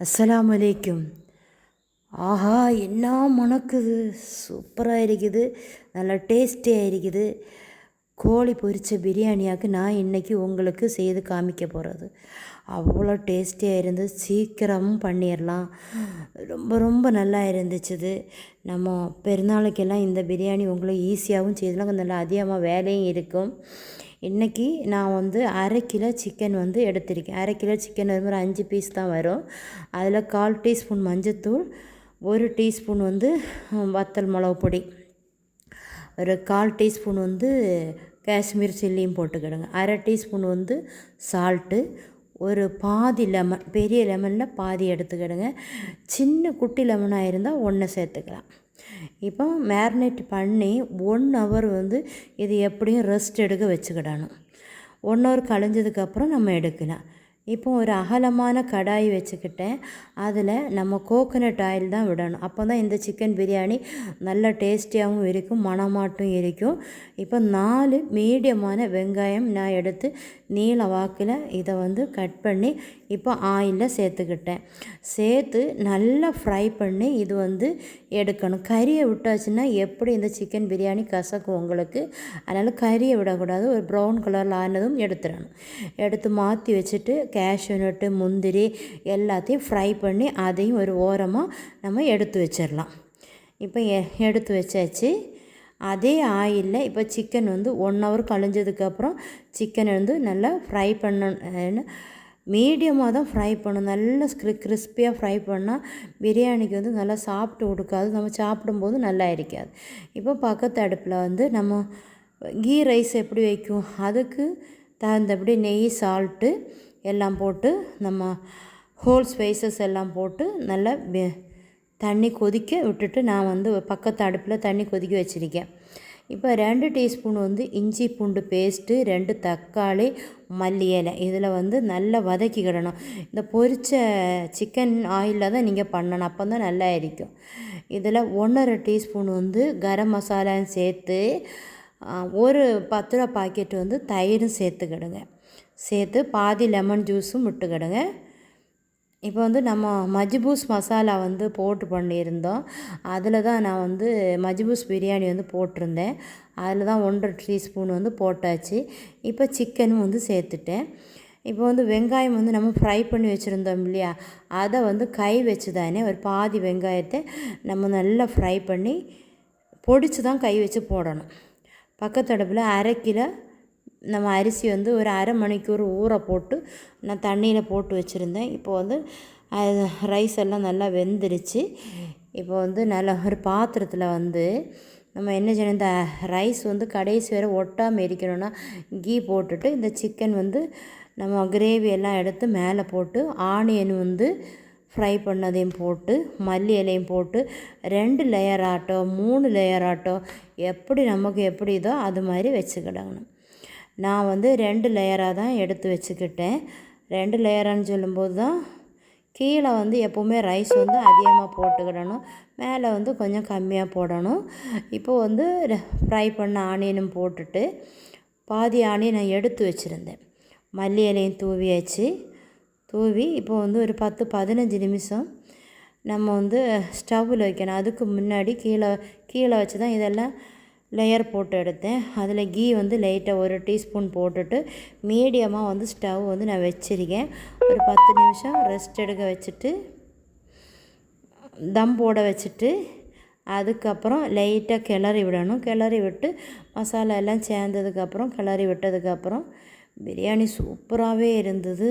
அஸ்ஸலாமு அலைக்கும். ஆஹா என்ன மணக்குது? சூப்பராக இருக்குது. நல்லா டேஸ்டியாக இருக்குது. கோழி பொரித்த பிரியாணியாக்கு நான் இன்றைக்கி உங்களுக்கு செய்து காமிக்க போகிறது அவ்வளோ டேஸ்டியாக இருந்து சீக்கிரமும் பண்ணிடலாம் ரொம்ப ரொம்ப நல்லா இருந்துச்சு இது நம்ம பெருநாளைக்கெல்லாம் இந்த பிரியாணி உங்களுக்கு ஈஸியாகவும் செய்யலாம். நல்லா அதிகமாக வேலையும் இருக்கும். இன்றைக்கி நான் வந்து அரை கிலோ சிக்கன் வந்து எடுத்திருக்கேன். அரை கிலோ சிக்கன் அது மாதிரி அஞ்சு பீஸ் தான் வரும். அதில் கால் டீஸ்பூன் மஞ்சத்தூள் ஒரு டீஸ்பூன் வந்து வத்தல் மிளகு பொடி ஒரு கால் டீஸ்பூன் வந்து காஷ்மீர் சில்லியும் போட்டுக்கிடுங்க. அரை டீஸ்பூன் வந்து சால்ட்டு ஒரு பாதி லெமன் பெரிய லெமனில் பாதி எடுத்துக்கிடுங்க. சின்ன குட்டி லெமனாக இருந்தால் ஒன்று சேர்த்துக்கலாம். இப்போ மேரினேட் பண்ணி ஒன் ஹவர் வந்து இது எப்படியும் ரெஸ்ட் எடுக்க வச்சுக்கிடணும். ஒன் ஹவர் கழிஞ்சதுக்கப்புறம் நம்ம எடுக்கலாம். இப்போ ஒரு அகலமான கடாய் வச்சுக்கிட்டேன். அதில் நம்ம கோகனட் ஆயில் தான் விடணும். அப்போ தான் இந்த சிக்கன் பிரியாணி நல்ல டேஸ்டியாகவும் இருக்கும் மணமாட்டும் இருக்கும். இப்போ நாலு மீடியமான வெங்காயம் நான் எடுத்து நீள வாக்கில் இதை வந்து கட் பண்ணி இப்போ ஆயிலில் சேர்த்துக்கிட்டேன். சேர்த்து நல்லா ஃப்ரை பண்ணி இது வந்து எடுக்கணும். கறியை விட்டாச்சுன்னா எப்படி இந்த சிக்கன் பிரியாணி கசக்கும் உங்களுக்கு? அதனால் கறியை விடக்கூடாது. ஒரு ப்ரௌன் கலரில் ஆனதும் எடுத்துடணும். எடுத்து மாற்றி வச்சுட்டு கேஷ்யூ நட்டு முந்திரி எல்லாத்தையும் ஃப்ரை பண்ணி அதையும் ஒரு ஓரமாக நம்ம எடுத்து வச்சிடலாம். இப்போ எடுத்து வச்சாச்சு. அதே ஆயிலில் இப்போ சிக்கன் வந்து ஒன் ஹவர் கழிஞ்சதுக்கப்புறம் சிக்கனை வந்து நல்லா ஃப்ரை பண்ண மீடியமாக தான் ஃப்ரை பண்ணணும். நல்லா ஸ்க்ரி கிறிஸ்பியாக ஃப்ரை பண்ணால் பிரியாணிக்கு வந்து நல்லா சாப்பிட்டு கொடுக்காது நம்ம சாப்பிடும்போது நல்லா இருக்காது. இப்போ பக்கத்து அடுப்பில் வந்து நம்ம கீ ரைஸ் எப்படி வைக்கும்? அதுக்கு தகுந்தபடி நெய் சால்ட்டு எல்லாம் போட்டு நம்ம ஹோல் ஸ்பைசஸ் எல்லாம் போட்டு நல்லா தண்ணி கொதிக்க விட்டுட்டு நான் வந்து பக்கத்து அடுப்பில் தண்ணி கொதிக்க வச்சுருக்கேன். இப்போ ரெண்டு டீஸ்பூன் வந்து இஞ்சி பூண்டு பேஸ்ட்டு ரெண்டு தக்காளி மல்லி இலை. இதில் வந்து நல்லா வதக்கிக்கிடணும். இந்த பொரித்த சிக்கன் ஆயிலில் தான் நீங்கள் பண்ணணும். அப்போ தான் நல்லா இருக்கும் இதில் ஒன்றரை டீஸ்பூன் வந்து கரம் மசாலான்னு சேர்த்து ஒரு பத்து ரூபா பாக்கெட் வந்து தயிரும் சேர்த்துக்கிடுங்க. சேர்த்து பாதி லெமன் ஜூஸும் விட்டுக்கிடுங்க. இப்போ வந்து நம்ம மஜ்பூஸ் மசாலா வந்து போட்டு பண்ணியிருந்தோம். அதில் தான் நான் வந்து மஜ்பூஸ் பிரியாணி வந்து போட்டிருந்தேன். அதில் தான் ஒன்றரை டீஸ்பூன் வந்து போட்டாச்சு. இப்போ சிக்கனும் வந்து சேர்த்துட்டேன். இப்போ வந்து வெங்காயம் வந்து நம்ம ஃப்ரை பண்ணி வச்சுருந்தோம் இல்லையா? அதை வந்து கை வச்சு தானே ஒரு பாதி வெங்காயத்தை நம்ம நல்லா ஃப்ரை பண்ணி பொடிச்சு தான் கை வச்சு போடணும். பக்கத்தடுப்பில் அரை கிலோ நம்ம அரிசி வந்து ஒரு அரை மணிக்கூர் ஊற போட்டு நான் தண்ணியில் போட்டு வச்சுருந்தேன். இப்போ வந்து ரைஸ் எல்லாம் நல்லா வெந்துருச்சு. இப்போ வந்து நல்லா ஒரு பாத்திரத்தில் வந்து நம்ம என்ன செய்யணும் இந்த ரைஸ் வந்து கடைசி வரை ஒட்டாமல் இருக்கணும்னா கீ போட்டுட்டு இந்த சிக்கன் வந்து நம்ம கிரேவி எல்லாம் எடுத்து மேலே போட்டு ஆனியன் வந்து ஃப்ரை பண்ணதையும் போட்டு மல்லி இலையும் போட்டு ரெண்டு லேயர் ஆட்டோ மூணு லேயர் ஆட்டோ எப்படி நமக்கு எப்படி இதோ அது மாதிரி வச்சுக்கிடணும். நான் வந்து ரெண்டு லேயராக தான் எடுத்து வச்சுக்கிட்டேன். ரெண்டு லேயரானு சொல்லும்போது தான் கீழே வந்து எப்போவுமே ரைஸ் வந்து அதிகமாக போட்டுக்கிடணும். மேலே வந்து கொஞ்சம் கம்மியாக போடணும். இப்போது வந்து ஃப்ரை பண்ண ஆனியனும் போட்டுட்டு பாதி ஆனியன் நான் எடுத்து வச்சுருந்தேன். மல்லி இலையும் தூவியாச்சு. தூவி இப்போ வந்து ஒரு பத்து பதினஞ்சு நிமிஷம் நம்ம வந்து ஸ்டவ்வில் வைக்கணும். அதுக்கு முன்னாடி கீழே கீழே வச்சு தான் இதெல்லாம் லேயர் போட்டு எடுத்தேன். அதில் கீ வந்து லைட்டாக ஒரு டீஸ்பூன் போட்டுட்டு மீடியமாக வந்து ஸ்டவ் வந்து நான் வச்சுருக்கேன். ஒரு பத்து நிமிஷம் ரெஸ்ட் எடுக்க வச்சுட்டு தம் போட வச்சுட்டு அதுக்கப்புறம் லைட்டாக கிளறி விடணும். கிளறி விட்டு மசாலா எல்லாம் சேர்ந்ததுக்கப்புறம் கிளறி விட்டதுக்கப்புறம் பிரியாணி சூப்பராகவே இருந்தது.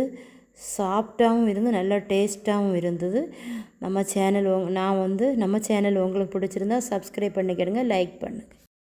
சாஃப்டாகவும் இருந்து நல்லா டேஸ்ட்டாகவும் இருந்தது. நம்ம சேனல் நான் வந்து நம்ம சேனல் உங்களுக்கு பிடிச்சிருந்தா சப்ஸ்கிரைப் பண்ணிக்கிடுங்க லைக் பண்ணுங்கள்